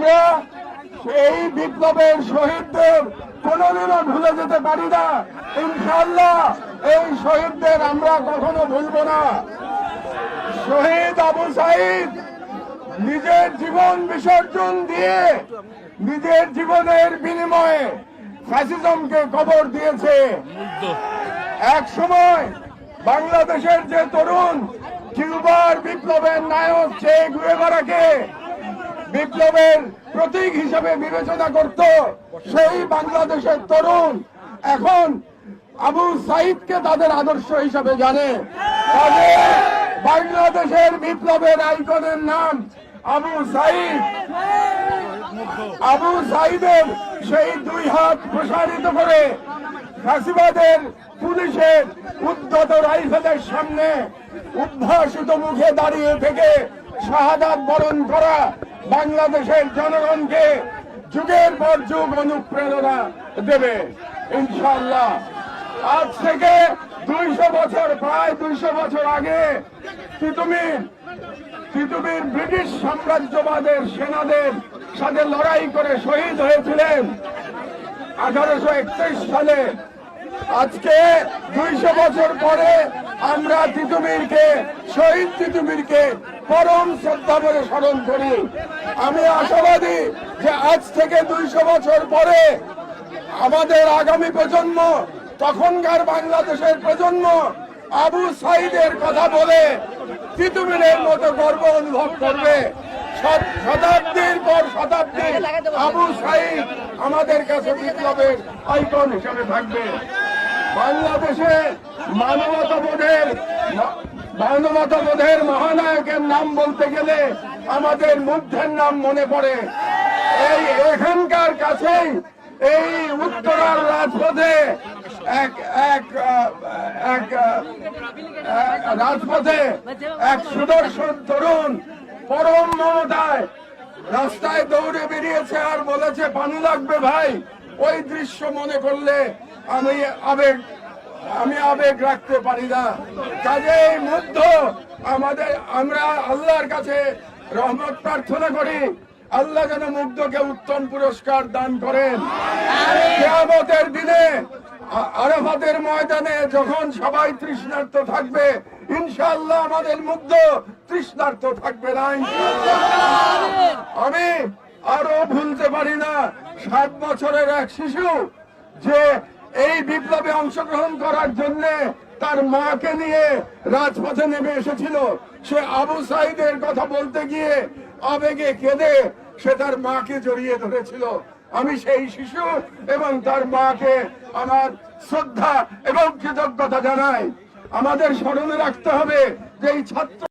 আমরা এই বিপ্লবের শহীদদের কোনোদিনও ভুলে যেতে পারি না। ইনশাল্লাহ এই শহীদদের আমরা কখনো ভুলবো না। শহীদ আবু সাইদ নিজের জীবন বিসর্জন দিয়ে নিজের জীবনের বিনিময়ে ফ্যাসিজমকে কবর দিয়েছে। এক সময় বাংলাদেশের যে তরুণ, কিউবার বিপ্লবের নায়ক চে গুয়েভারাকে বিপ্লবের প্রতীক হিসেবে বিবেচনা করত সেই বাংলাদেশের তরুণ। এখন আবু সাইদকে তাদের আদর্শ হিসাবে জানে। বাংলাদেশের বিপ্লবের আইকনের নাম আবু সাইদ। আবু সাইদের সেই দুই হাত প্রসারিত করে ফাঁসিবাদের পুলিশের উদ্ধত রাইফেলের সামনে উদ্ভাসিত মুখে দাঁড়িয়ে থেকে শাহাদাত বরণ করা বাংলাদেশের জনগণকে যুগের পর যুগ অনুপ্রেরণা দেবে। ইনশাল্লাহ আজ থেকে দুইশো বছর, প্রায় দুইশো বছর আগে তিতুমির পৃথিবীর ব্রিটিশ সাম্রাজ্যবাদের সেনাদের সাথে লড়াই করে শহীদ হয়েছিলেন আঠারোশো একত্রিশ সালে। আজকে দুইশো বছর পরে আমরা তিতুমিরকে, শহীদ তিতুমিরকে পরম শ্রদ্ধা করে স্মরণ করি। আমি আশাবাদী যে আজ থেকে দুইশো বছর পরে আমাদের আগামী প্রজন্ম, তখনকার বাংলাদেশের প্রজন্ম আবু সাইদের কথা বলে তিতুমিরের মতো গর্ব অনুভব করবে। শতাব্দীর পর শতাব্দী আবু সাইদ আমাদের কাছে বিপ্লবের আইকন হিসেবে থাকবে। বাংলাদেশে মানবতাবোধের মানবতাবোধের মহানায়কের নাম বলতে গেলে আমাদের মুগ্ধের নাম মনে পড়ে। এই এখানকার কাছেই, এই উত্তরার রাজপথে এক এক এক রাজপথে এক সুদর্শন তরুণ পরম মমতায় রাস্তায় দৌড়ে বেরিয়েছে আর বলেছে, পানি লাগবে ভাই। ওই দৃশ্য মনে করলে আমি আবেগ আমি আবেগ রাখতে পারি না। কাজেই মুগ্ধ। আমাদের আমরা আল্লাহর কাছে রহমত প্রার্থনা করি। আল্লাহ যেন মুগ্ধকে উত্তম পুরস্কার দান করেন। কেয়ামতের দিনে আরাফাতের ময়দানে যখন সবাই তৃষ্ণার্ত থাকবে ইনশাআল্লাহ আমাদের মুগ্ধ তৃষ্ণার্থ থাকবে না আমি আরও ভুলতে পারি না। সাত বছরের এক শিশু যে এই বিপ্লবে অংশগ্রহণ করার জন্য তার মাকে নিয়ে রাজপথে নেমে এসেছিল। সে আবু সাইদের কথা বলতে গিয়ে আবেগে কেঁদে সে তার মাকে জড়িয়ে ধরেছিল। আমি সেই শিশু এবং তার মাকে আমার শ্রদ্ধা এবং কৃতজ্ঞতা জানাই। আমাদের স্মরণে রাখতে হবে যে এই ছাত্র